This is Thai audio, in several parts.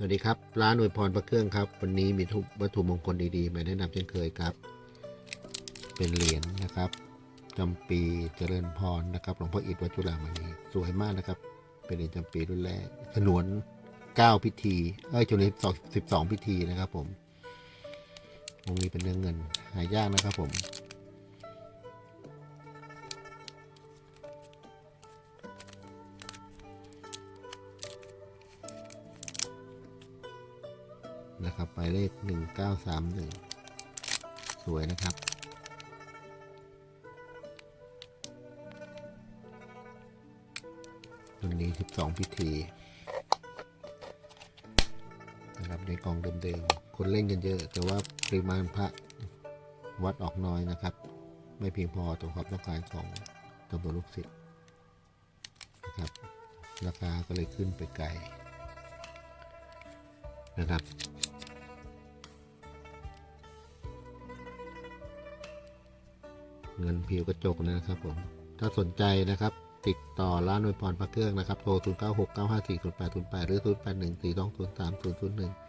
สวัสดีครับ ร้านอวยพรพระเครื่องครับ วันนี้มีทุกวัตถุมงคลดีๆ มาแนะนำเช่นเคยครับ เป็นเหรียญนะครับจำปีเจริญพรนะครับหลวงพ่ออิฐวัดจุฬามณีสวยมากนะครับ เป็นเหรียญจำปีรุ่นแรกฉนวน 9 พิธีเอ้ยฉนวน12 12พิธีนะครับผมวงนี้เป็นเรื่องเงินหายากนะครับผม นะครับหมายเลขหนึ่งเก้าสามหนึ่งสวยนะครับวันนี้สิบสองพิธีนะครับในกองเดิมๆ คนเล่นกันเยอะ แต่ว่าปริมาณพระวัดออกน้อยนะครับ ไม่เพียงพอต่อความต้องการของตำรวจลูกศิษย์นะครับราคาก็เลยขึ้นไปไกลนะครับ เงินผิวกระจกนะครับผมถ้าสนใจนะครับ ติดต่อร้านนวยพรพระเครื่องนะครับโทร 0 9 6 9 5 4 0 8 0 8 หรือ 0 8 1 4 2 0 3 0 0 1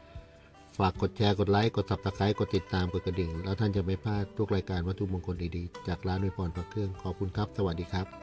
ฝากกดแชร์กดไลค์ กด subscribe กดติดตามกดกระดิ่ง แล้วท่านจะไม่พลาดทุกรายการวัตถุมงคลดีๆ จากร้านนวยพรพระเครื่องขอบคุณครับ สวัสดีครับ